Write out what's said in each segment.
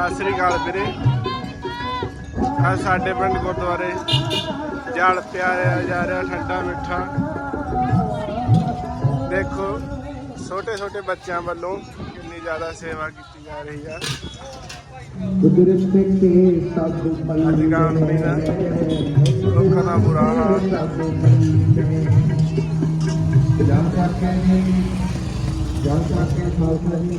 ਸਤਿ ਸ੍ਰੀ ਅਕਾਲ ਵੀਰੇ। ਆ ਸਾਡੇ ਪਿੰਡ ਗੁਰਦੁਆਰੇ ਜਲ ਪਿਆਰਿਆ ਜਾ ਰਿਹਾ, ਠੰਡਾ ਮਿੱਠਾ। ਦੇਖੋ ਛੋਟੇ ਛੋਟੇ ਬੱਚਿਆਂ ਵੱਲੋਂ ਕਿੰਨੀ ਜ਼ਿਆਦਾ ਸੇਵਾ ਕੀਤੀ ਜਾ ਰਹੀ ਆ। ਕੁਦਰਤ ਕੇ ਸਭ ਅੱਜ ਗਾਂਧੀ ਦਾ ਲੋਕਾਂ ਦਾ ਬੁਰਾ ਹਾਲ। ਜਾਨ ਕਰਕੇ ਜਾਨ ਕਰਕੇ ਖਾਲਸਾ ਜੀ।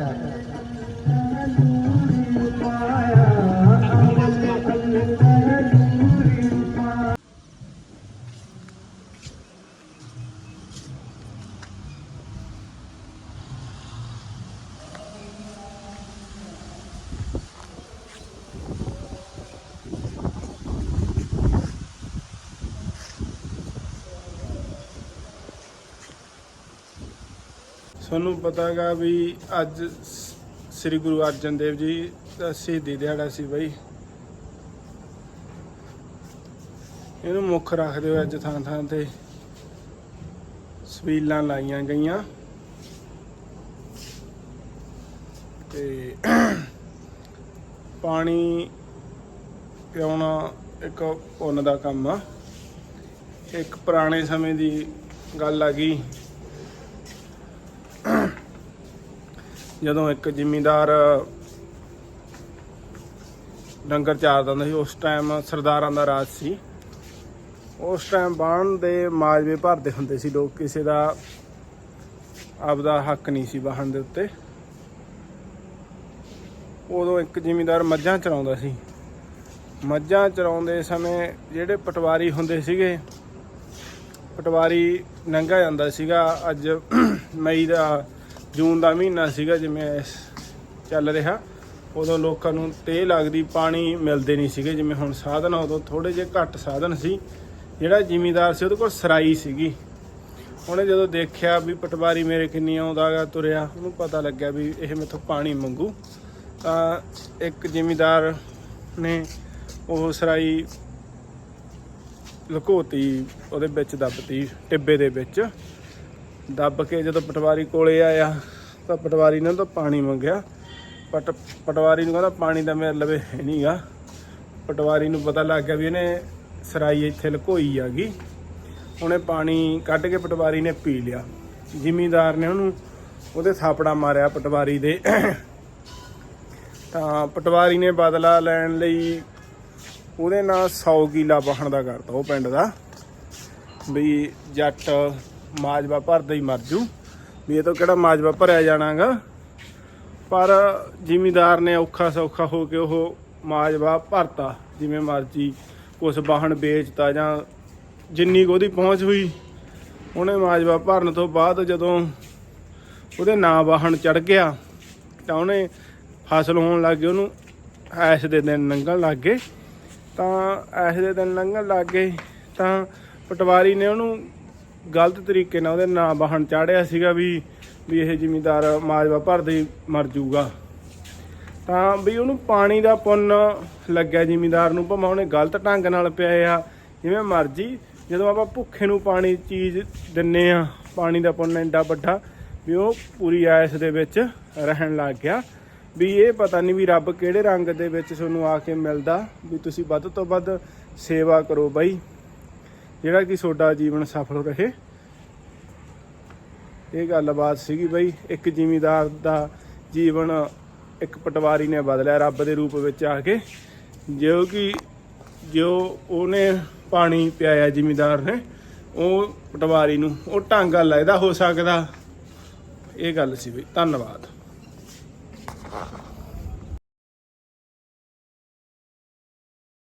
ਜਾਨ ਤੁਹਾਨੂੰ ਪਤਾ ਹੈਗਾ ਵੀ ਅੱਜ ਸ੍ਰੀ ਗੁਰੂ ਅਰਜਨ ਦੇਵ ਜੀ ਦਾ ਸ਼ਹੀਦੀ ਦਿਹਾੜਾ ਸੀ ਬਈ। ਇਹਨੂੰ ਮੁੱਖ ਰੱਖਦੇ ਹੋਏ ਅੱਜ ਥਾਂ ਥਾਂ ਤੇ ਸਵੀਲਾਂ ਲਾਈਆਂ ਗਈਆਂ। ਤੇ ਪਾਣੀ ਪਿਉਣਾ ਇੱਕ ਪੁੰਨ ਦਾ ਕੰਮ ਆ। ਇੱਕ ਪੁਰਾਣੇ ਸਮੇਂ ਦੀ ਗੱਲ ਆ ਗਈ। ਜਦੋਂ ਇੱਕ ਜ਼ਿਮੀਂਦਾਰ ਡੰਗਰ ਚਾਰਦਾ ਹੁੰਦਾ ਸੀ, ਉਸ ਟਾਈਮ ਸਰਦਾਰਾਂ ਦਾ ਰਾਜ ਸੀ। ਉਸ ਟਾਈਮ ਬਾਣ ਦੇ ਮਾਜਵੇ ਭਰਦੇ ਹੁੰਦੇ ਸੀ ਲੋਕ, ਕਿਸੇ ਦਾ ਆਪਦਾ ਹੱਕ ਨਹੀਂ ਸੀ ਵਾਹਣ ਦੇ ਉੱਤੇ। ਉਦੋਂ ਇੱਕ ਜ਼ਿਮੀਂਦਾਰ ਮੱਝਾਂ ਚਰਾਉਂਦਾ ਸੀ। ਮੱਝਾਂ ਚਰਾਉਂਦੇ ਸਮੇਂ ਜਿਹੜੇ ਪਟਵਾਰੀ ਹੁੰਦੇ ਸੀਗੇ, ਪਟਵਾਰੀ ਨੰਗਾ ਜਾਂਦਾ ਸੀਗਾ। ਅੱਜ ਮਈ ਦਾ ਜੂਨ ਦਾ ਮਹੀਨਾ ਸੀਗਾ ਜਿਵੇਂ ਇਸ ਚੱਲ ਰਿਹਾ, ਉਦੋਂ ਲੋਕਾਂ ਨੂੰ ਤੇ ਲੱਗਦੀ ਪਾਣੀ ਮਿਲਦੇ ਨਹੀਂ ਸੀਗੇ, ਜਿਵੇਂ ਹੁਣ ਸਾਧਨ ਉਦੋਂ ਥੋੜੇ ਜਿਹੇ ਘੱਟ ਸਾਧਨ ਸੀ। ਜਿਹੜਾ ਜ਼ਿਮੀਦਾਰ ਸੀ ਉਹਦੇ ਕੋਲ ਸਰਾਈ ਸੀਗੀ। ਉਹਨੇ ਜਦੋਂ ਦੇਖਿਆ ਵੀ ਪਟਵਾਰੀ ਮੇਰੇ ਕਿੰਨੀ ਆਉਂਦਾ ਗਾ ਤੁਰਿਆ, ਉਹਨੂੰ ਪਤਾ ਲੱਗਿਆ ਵੀ ਇਹ ਮੇਥੋਂ ਪਾਣੀ ਮੰਗੂ। ਤਾਂ ਇੱਕ ਜ਼ਿਮੀਦਾਰ ਨੇ ਉਹ ਸਰਾਈ ਲੁਕੋਤੀ, ਉਹਦੇ ਵਿੱਚ ਦੱਬਤੀ, ਟਿੱਬੇ ਦੇ ਵਿੱਚ। ਦੱਬ ਕੇ ਜਦੋਂ ਪਟਵਾਰੀ ਕੋਲੇ ਆਇਆ ਤਾਂ ਪਟਵਾਰੀ ਨੇ ਉਹ ਪਾਣੀ ਮੰਗਿਆ। ਪਟ, ਪਟਵਾਰੀ ਨੂੰ ਕਹਿੰਦਾ ਪਾਣੀ ਤਾਂ ਮੇਰੇ ਲਵੇ ਹੈ ਨਹੀਂਗਾ ਪਟਵਾਰੀ ਨੂੰ ਪਤਾ ਲੱਗ ਗਿਆ ਵੀ ਇਹਨੇ ਸਰਾਈ ਇੱਥੇ ਲੁਕੋਈ ਆਗੀ ਉਹਨੇ ਪਾਣੀ ਕੱਢ ਕੇ ਪਟਵਾਰੀ ਨੇ ਪੀ ਲਿਆ। ਜ਼ਿਮੀਂਦਾਰ ਨੇ ਉਹਨੂੰ ਉਹਦੇ ਥਾਪੜਾ ਮਾਰਿਆ ਪਟਵਾਰੀ ਦੇ। ਤਾਂ ਪਟਵਾਰੀ ਨੇ ਬਦਲਾ ਲੈਣ ਲਈ ਉਹਦੇ ਨਾਲ 100 ਕਿਲਾ ਵਾਹਣ ਦਾ ਕਰਤਾ ਉਹ ਪਿੰਡ ਦਾ। ਵੀ ਜੱਟ ਮਾਜਵਾ ਭਰਦਾ ਹੀ ਮਰ ਜੂ। ਵੀ ਇਹ ਤੋਂ ਕਿਹੜਾ ਮਾਜਵਾ ਭਰਿਆ ਜਾਣਾਗਾ। ਪਰ ਜ਼ਿਮੀਦਾਰ ਨੇ ਔਖਾ ਸੌਖਾ ਹੋ ਕੇ ਉਹ ਮਾਜਵਾ ਭਰਤਾ, ਜਿਵੇਂ ਮਰਜ਼ੀ ਕੁਛ ਵਾਹਣ ਵੇਚਤਾ ਜਾਂ ਜਿੰਨੀ ਕੁ ਉਹਦੀ ਪਹੁੰਚ ਹੋਈ, ਉਹਨੇ ਮਾਜਵਾ ਭਰਨ ਤੋਂ ਬਾਅਦ ਜਦੋਂ ਉਹਦੇ ਨਾਂ ਵਾਹਣ ਚੜ ਗਿਆ, ਤਾਂ ਉਹਨੇ ਫਸਲ ਹੋਣ ਲੱਗ ਗਈ, ਉਹਨੂੰ ਐਸ਼ ਦੇ ਦਿਨ ਲੰਘਣ ਲੱਗ ਗਏ। ਤਾਂ ਐਸ਼ ਦੇ ਦਿਨ ਲੰਘਣ ਲੱਗ ਗਏ, ਤਾਂ ਪਟਵਾਰੀ ਨੇ ਉਹਨੂੰ ਗਲਤ ਤਰੀਕੇ ਨਾਲ ਉਹਦੇ ਨਾਂ ਵਾਹਣ ਚਾੜਿਆ ਸੀਗਾ ਵੀ ਵੀ ਇਹ ਜ਼ਿਮੀਂਦਾਰ ਮਾਜਵਾ ਭਰਦੇ ਹੀ ਮਰ ਜਾਊਗਾ ਤਾਂ ਵੀ ਉਹਨੂੰ ਪਾਣੀ ਦਾ ਪੁੰਨ ਲੱਗਿਆ ਜ਼ਿਮੀਂਦਾਰ ਨੂੰ, ਭਾਵੇਂ ਉਹਨੇ ਗਲਤ ਢੰਗ ਨਾਲ ਪਿਆ ਆ, ਜਿਵੇਂ ਮਰਜ਼ੀ, ਜਦੋਂ ਆਪਾਂ ਭੁੱਖੇ ਨੂੰ ਪਾਣੀ ਚੀਜ਼ ਦਿੰਨੇ ਆ, ਪਾਣੀ ਦਾ ਪੁੰਨ ਐਡਾ ਵੱਡਾ, ਵੀ ਉਹ ਪੂਰੀ ਐਸ ਦੇ ਵਿੱਚ ਰਹਿਣ ਲੱਗ ਗਿਆ। ਵੀ ਇਹ ਪਤਾ ਨਹੀਂ ਵੀ ਰੱਬ ਕਿਹੜੇ ਰੰਗ ਦੇ ਵਿੱਚ ਤੁਹਾਨੂੰ ਆ ਕੇ ਮਿਲਦਾ, ਵੀ ਤੁਸੀਂ ਵੱਧ ਤੋਂ ਵੱਧ ਸੇਵਾ ਕਰੋ ਬਾਈ। ਜਿਹੜਾ ਕਿ ਤੁਹਾਡਾ ਜੀਵਨ ਸਫਲ ਰਹੇ। ਇਹ ਗੱਲਬਾਤ ਸੀਗੀ ਬਈ, ਇੱਕ ਜ਼ਿਮੀਦਾਰ ਦਾ ਜੀਵਨ ਇੱਕ ਪਟਵਾਰੀ ਨੇ ਬਦਲਿਆ ਰੱਬ ਦੇ ਰੂਪ ਵਿੱਚ ਆ ਕੇ, ਜੋ ਕਿ ਜੋ ਉਹਨੇ ਪਾਣੀ ਪਿਆਇਆ ਜ਼ਿਮੀਦਾਰ ਨੇ, ਉਹ ਪਟਵਾਰੀ ਨੂੰ, ਉਹ ਢੰਗ ਲੱਗਦਾ ਹੋ ਸਕਦਾ। ਇਹ ਗੱਲ ਸੀ ਬਈ, ਧੰਨਵਾਦ।